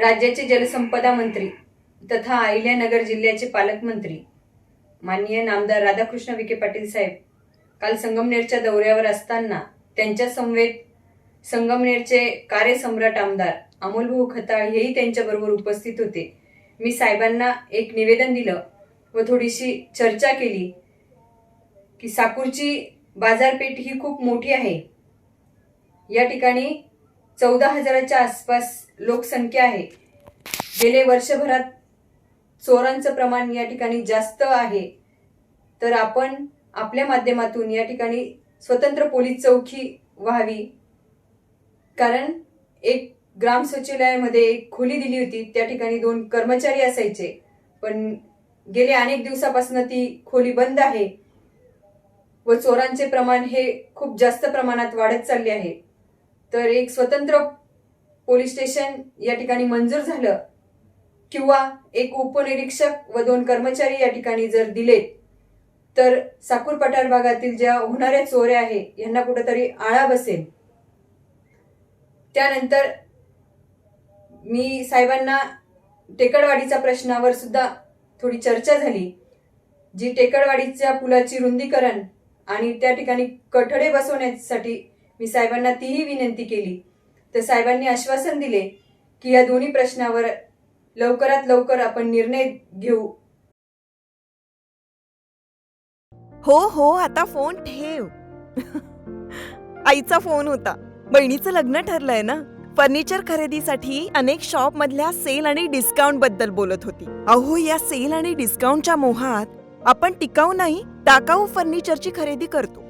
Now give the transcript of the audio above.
राज्याचे जलसंपदा मंत्री तथा अहिल्यानगर जिल्ह्याचे पालकमंत्री माननीय नामदार राधाकृष्ण विखे पाटील साहेब काल संगमनेरच्या दौऱ्यावर असताना त्यांच्या समवेत संगमनेरचे कार्यसम्राट आमदार अमोलभाऊ खताळ हेही त्यांच्याबरोबर उपस्थित होते. मी साहेबांना एक निवेदन दिलं व थोडीशी चर्चा केली की साकूरची बाजारपेठ ही खूप मोठी आहे. या ठिकाणी चौदा हजाराच्या आसपास लोकसंख्या आहे. गेले वर्षभरात चोरांचं प्रमाण या ठिकाणी जास्त आहे. तर आपण आपल्या माध्यमातून या ठिकाणी स्वतंत्र पोलीस चौकी व्हावी. कारण एक ग्राम सचिवालयामध्ये एक खोली दिली होती त्या ठिकाणी दोन कर्मचारी असायचे. पण गेले अनेक दिवसापासून ती खोली बंद आहे व चोरांचे प्रमाण हे खूप जास्त प्रमाणात वाढत चालले आहे. तर एक स्वतंत्र पोलीस स्टेशन या ठिकाणी मंजूर झालं किंवा एक उपनिरीक्षक व दोन कर्मचारी या ठिकाणी जर दिलेत तर साकूर पठार भागातील ज्या होणाऱ्या चोऱ्या आहे यांना कुठेतरी आळा बसेल. त्यानंतर मी साहेबांना टेकडवाडीच्या प्रश्नावर सुद्धा थोडी चर्चा झाली जी टेकडवाडीच्या पुलाची रुंदीकरण आणि त्या ठिकाणी कठडे बसवण्यासाठी मी साहेबांना तीही विनंती केली. तर साहेबांनी आश्वासन दिले की या दोन्ही प्रश्नावर लवकरात लवकर आपण निर्णय घेऊ. हो हो आता फोन ठेव. आईचा फोन होता. बहिणीचं लग्न ठरलंय ना? फर्निचर खरेदीसाठी अनेक शॉप मधल्या सेल आणि डिस्काउंटबद्दल बोलत होती. अहो या सेल आणि डिस्काउंटच्या मोहात आपण टिकाऊ नाही टाकाऊ फर्निचरची खरेदी करतो.